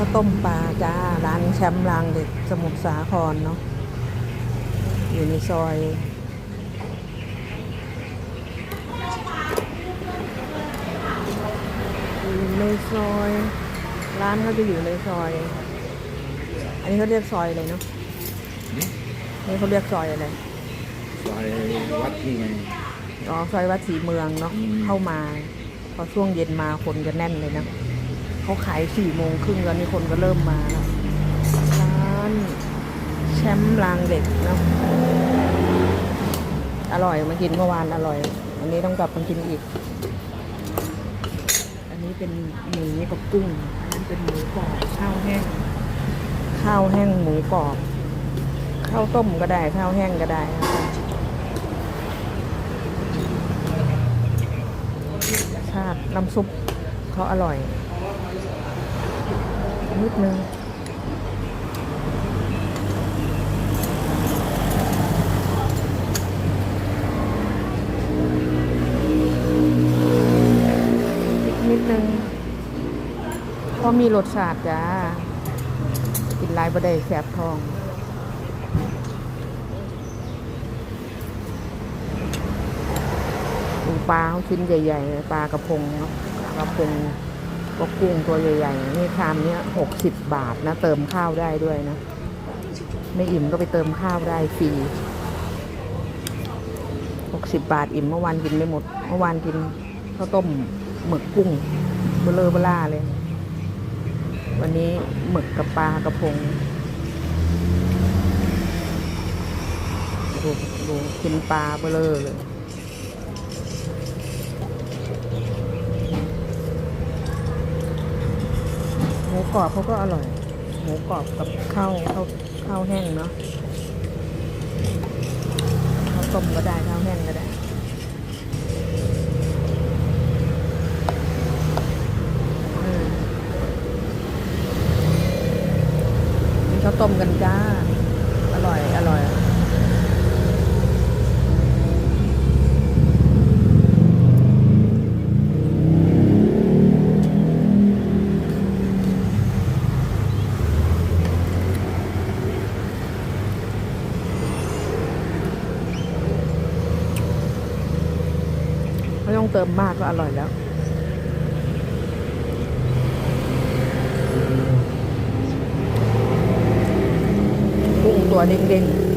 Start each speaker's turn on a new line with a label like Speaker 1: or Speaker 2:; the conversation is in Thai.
Speaker 1: ข้าวต้มปลาจ้า ร้านแชมป์รางเด็กสมุทรสาครเนาะอยู่ในซอยอยู่ในซอย ร้านเขาจะอยู่ในซอย อันนี้เขาเรียกซอยอะไรเนาะนี่เขาเรียกซอยอะไร
Speaker 2: ซอยวัดที่ไง
Speaker 1: อ๋อซอยวัดศรีเมืองเนาะ
Speaker 2: อืม
Speaker 1: เข้ามาพอช่วงเย็นมาคนก็แน่นเลยนะ เขาขายสี่โมงครึ่งแล้วนี่คนก็เริ่มมาแล้วร้านแชมป์รางเด็กนะอร่อยมากินเมื่อวานอร่อยอันนี้ต้องกลับมากินอีก อันนี้เป็นหมูกับกุ้งอันนั้เป็นหมูกรอบข้าวแห้ง ข้าวแห้งหมูกรอบข้าวต้มก็ได้ข้าวแห้งก็ได้นะชาติน้ำซุป เขาอร่อย นิดนึงนิดนึงเพราะมีรสชาติจ้า กินลายบ่ได้แสบทองปลาเขาชิ้นใหญ่ ๆ ปลากระพงเนาะ ปลากระพงก็กุ้งตัวใหญ่ๆ นี่ชามเนี้ยหกสิบบาทนะ เติมข้าวได้ด้วยนะ ไม่อิ่มก็ไปเติมข้าวได้ฟรีหกสิบบาทอิ่มเมื่อวานกินไม่หมด เมื่อวานกินข้าวต้มหมึกกุ้งเบลอเบล่าเลย วันนี้หมึกกับปลากระพงดูดูกินปลาเบลอเลย กรอบเขาก็อร่อย หมูกรอบกับข้าวข้าวข้าวแห้งเนาะข้าวต้มก็ได้ข้าวแห้งก็ได้มีข้าวต้มกันจ้า ไม่ต้องเติมมากก็อร่อยแล้ว กุ้งตัวเด้งๆ